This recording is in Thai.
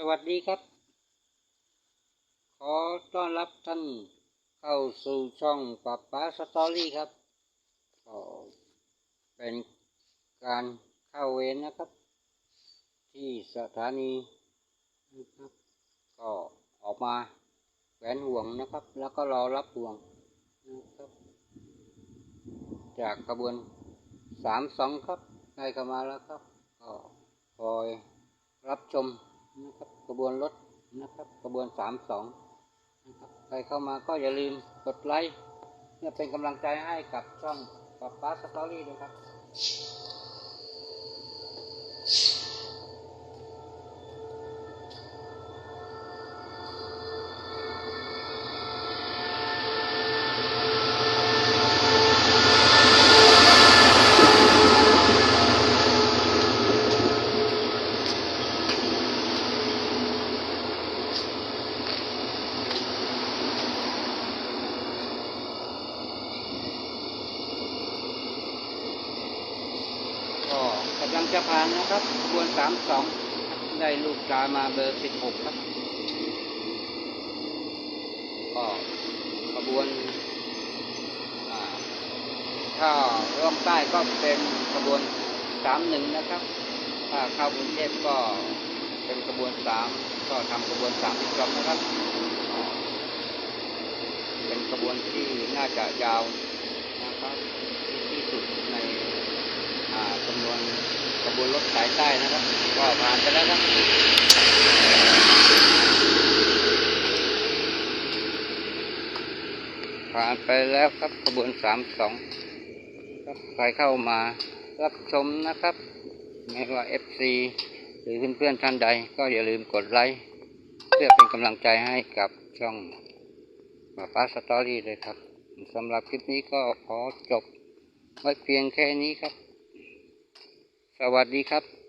สวัสดีครับ ขอต้อนรับท่านเข้าสู่ช่องปับป้าสตอรี่ครับก็เป็นการเข้าเวรนะครับ ที่สถานีนะครับ ก็ออกมาแหวนห่วงนะครับ แล้วก็รอรับห่วงนะครับ จากขบวนสามสองครับได้เข้ามาแล้วครับ ก็คอยรับชม นะครับกระบวนรถนะครับกระบวนสามสองนะครับใครเข้ามาก็อย่าลืมกดไลค์เพื่อเป็นกำลังใจให้กับช่องป๊าป๊าสตอรี่ด้วยครับ ลังจะผ่านนะครับขบวนสามสองได้ลูกตามาเบอร์สิบหกครับ ก็ขบวนอ่าถ้าล่องใต้ก็เป็นขบวนสามหนึ่งนะครับ ถ้าเข้ากรุงเทพก็เป็นขบวนสามก็ทำขบวนสามอีกรอบนะครับ เป็นขบวนที่น่าจะยาวนะครับที่สุดใน อ่าจำนวน ขบวนรถสายใต้นะครับ ก็ผ่านไปแล้วครับผ่านไปแล้วครับขบวนสามสองใครเข้ามารับชมนะครับ ไม่ว่าเอฟซีหรือเพื่อนๆท่านใด ก็อย่าลืมกดไลค์เพื่อเป็นกำลังใจให้กับช่องมาป้าสตอรี่เลยครับสำหรับคลิปนี้ก็ขอจบไว้เพียงแค่นี้ครับ สวัสดีครับ